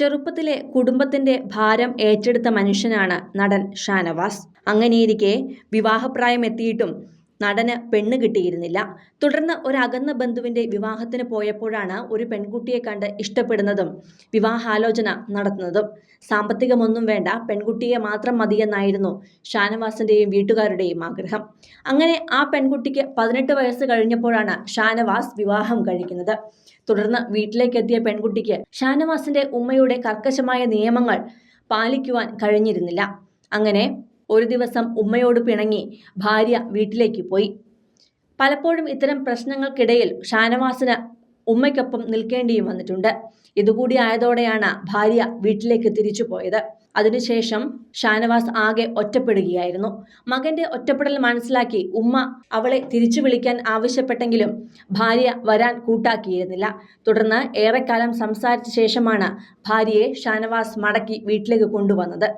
ചെറുപ്പത്തിലെ കുടുംബത്തിന്റെ ഭാരം ഏറ്റെടുത്ത മനുഷ്യനാണ് നടൻ ഷാനവാസ്. അങ്ങനെയിരിക്കെ വിവാഹപ്രായം എത്തിയിട്ടും നടന് പെണ്ണ് കിട്ടിയിരുന്നില്ല. തുടർന്ന് ഒരു അകന്ന ബന്ധുവിന്റെ വിവാഹത്തിന് പോയപ്പോഴാണ് ഒരു പെൺകുട്ടിയെ കണ്ട് ഇഷ്ടപ്പെടുന്നതും വിവാഹാലോചന നടത്തുന്നതും. സാമ്പത്തികമൊന്നും വേണ്ട പെൺകുട്ടിയെ മാത്രം മതിയെന്നായിരുന്നു ഷാനവാസിന്റെയും വീട്ടുകാരുടെയും ആഗ്രഹം. അങ്ങനെ ആ പെൺകുട്ടിക്ക് പതിനെട്ട് വയസ്സ് കഴിഞ്ഞപ്പോഴാണ് ഷാനവാസ് വിവാഹം കഴിക്കുന്നത്. തുടർന്ന് വീട്ടിലേക്കെത്തിയ പെൺകുട്ടിക്ക് ഷാനവാസിന്റെ ഉമ്മയുടെ കർക്കശമായ നിയമങ്ങൾ പാലിക്കുവാൻ കഴിഞ്ഞിരുന്നില്ല. അങ്ങനെ ഒരു ദിവസം ഉമ്മയോട് പിണങ്ങി ഭാര്യ വീട്ടിലേക്ക് പോയി. പലപ്പോഴും ഇത്തരം പ്രശ്നങ്ങൾക്കിടയിൽ ഷാനവാസിന് ഉമ്മയ്ക്കൊപ്പം നിൽക്കേണ്ടിയും വന്നിട്ടുണ്ട്. ഇതുകൂടി ആയതോടെയാണ് ഭാര്യ വീട്ടിലേക്ക് തിരിച്ചു പോയത്. അതിനുശേഷം ഷാനവാസ് ആകെ ഒറ്റപ്പെടുകയായിരുന്നു. മകന്റെ ഒറ്റപ്പെടൽ മനസ്സിലാക്കി ഉമ്മ അവളെ തിരിച്ചു വിളിക്കാൻ ആവശ്യപ്പെട്ടെങ്കിലും ഭാര്യ വരാൻ കൂട്ടാക്കിയിരുന്നില്ല. തുടർന്ന് ഏറെക്കാലം സംസാരിച്ച ശേഷമാണ് ഭാര്യയെ ഷാനവാസ് മടക്കി വീട്ടിലേക്ക് കൊണ്ടുവന്നത്.